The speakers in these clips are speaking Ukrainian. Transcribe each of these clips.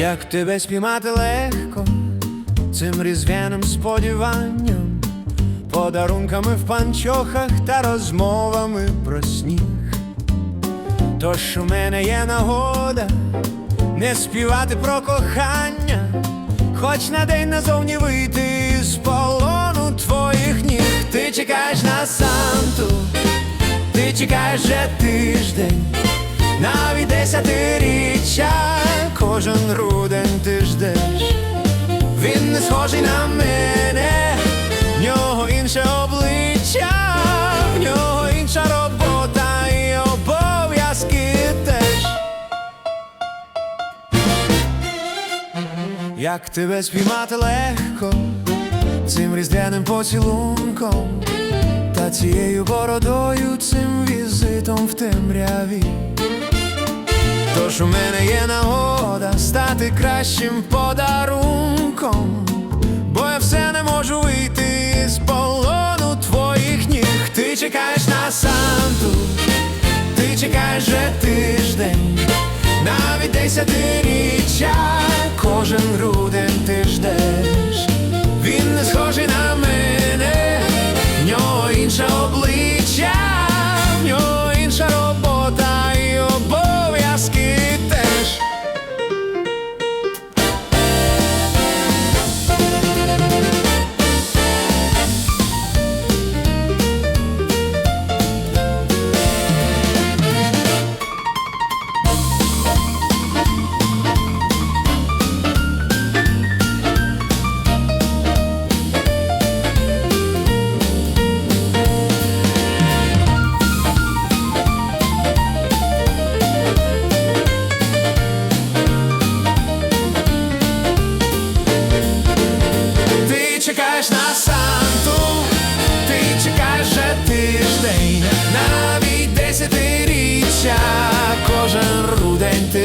тебе спіймати легко цим різдвяним сподіванням, подарунками в панчохах та розмовами про сніг. Тож у мене є нагода не співати про кохання, хоч на день назовні вийти з полону твоїх ніг. Ти чекаєш на Санту, ти чекаєш вже тиждень, навіть десятиріччя, кожен грудень ти ждеш. Він не схожий на мене, в нього інше обличчя, в нього інша робота і обов'язки теж. Як тебе спіймати легко цим різдвяним поцілунком та цією бородою, цим візитом в темряві. Тож у мене є нагода стати кращим подарунком, бо я все не можу вийти з полону твоїх ніг. Ти чекаєш на Санту, ти чекаєш вже тиждень, навіть десятиріччя,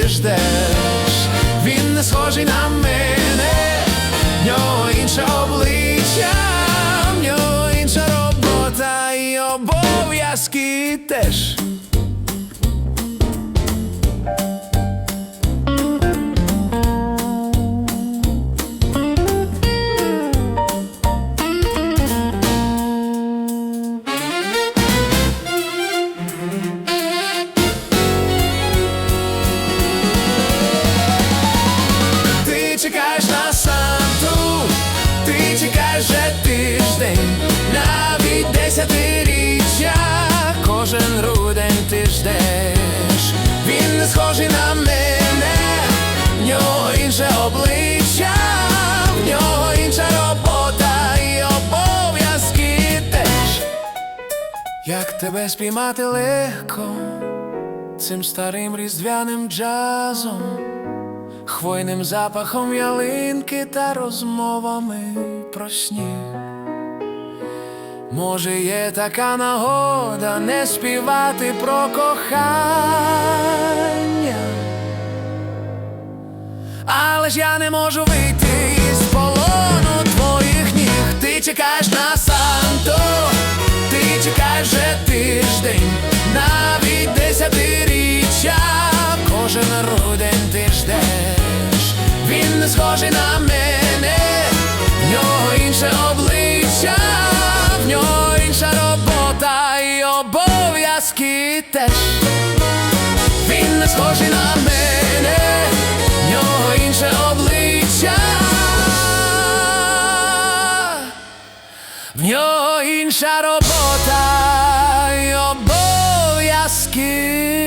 ти ждеш. Він не схожий на мене, в нього інше обличчя, в нього інша робота і обов'язки теж. Як тебе спіймати легко цим старим різдвяним джазом, хвойним запахом ялинки та розмовами про сніг. Може, є така нагода не співати про кохання, але ж я не можу вийти десятиріччя, кожен рудень ти ждеш. Він не схожий на мене, в нього інше обличчя, в нього інша робота і обов'язки теж. Він не схожий на мене, в нього інше обличчя, в нього інша робота обов'язки